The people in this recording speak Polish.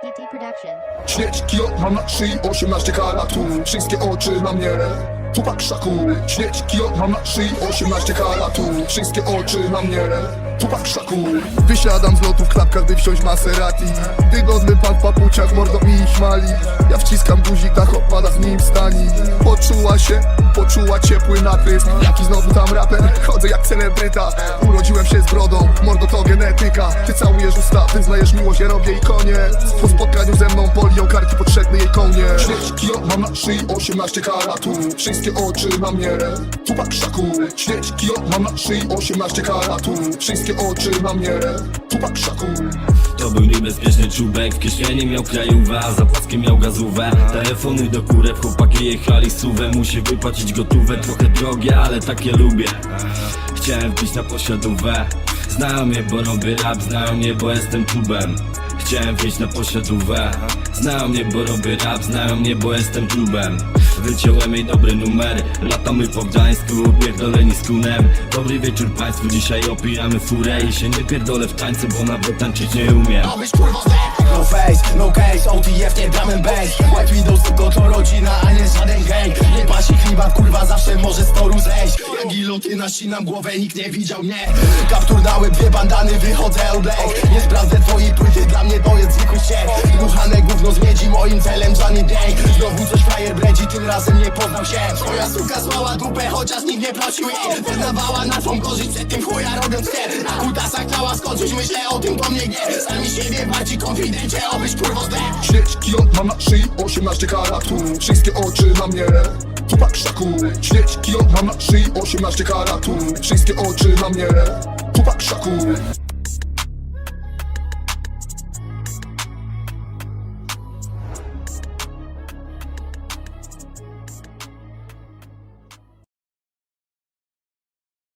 PT Production. Śledź kilo, mam na szyi 18 karatów Wszystkie oczy na mnie Tupak szaku Śledź kilo, mam na szyi 18 karatów Wszystkie oczy na mnie. Tupak szaku. Wysiadam z lotu w klapkach, by wsiąść Maserati. Wygodny pan w papuciach, mordo mi Ja wciskam guzik, dach opada z nim stani Poczuła się, poczuła ciepły natrysk Jaki znowu tam raper, chodzę jak celebryta. Urodziłem się z brodą, mordo to genetyka. Ty całujesz usta, wyznajesz miłość, ja robię i koniec. Po spotkaniu ze mną polią karki potrzebny jej konie. Śledź kilo, mam na szyi 18 karatów Wszystkie oczy na mnie, tupak szaku Śledź kilo, mam na szyi 18 karatów Wszystkie oczy na mnie, tupak szaku To był niebezpieczny czubek, w kieszeni miał krajówę, a za paskiem miał gazówę. Telefony do kurek, chłopaki jechali suwem Musi wypłacić gotówę, trochę drogie, ale takie lubię. Chciałem wbić na posiadówę. Znają mnie, bo robię rap, znają mnie, bo jestem tubem Chciałem wbić na posiadówę. Znają mnie, bo robię rap, znają mnie, bo jestem tubem Wyciąłem jej dobre numery Latamy po Gdańsku, opierdoleni z kunem Dobry wieczór państwu, dzisiaj opijamy furę I się nie pierdolę w tańcu, bo nawet tańczyć nie umiem. No face, no case, OTF nie drum and bass White Windows tylko to rodzina, a nie żaden gang. Nie pasi klimat, kurwa zawsze może z toru zejść. Jak giloty nasinam głowę, nikt nie widział mnie Kaptur dałem dwie bandany, wychodzę black Nie sprawdzę twojej płyty, dla mnie to jest zwykły ściek moim celem Johnny Day. Znowu coś frajer bredzi, tym razem nie poznał się. Twoja suka złała dupę, chociaż nikt nie prosił jej. Wydawała na twą korzyść, przed tym chuja robiąc her Na kutasach chciała skończyć, myślę o tym, to mnie gnie Sami siebie bardziej konfidencie, obyś kurwo zdech Śledź kilo, mam na szyi 18 karatów Wszystkie oczy na mnie. Tupak szaku. Śledź kilo, mam na szyi 18 karatów Wszystkie oczy na mnie. Tupak szaku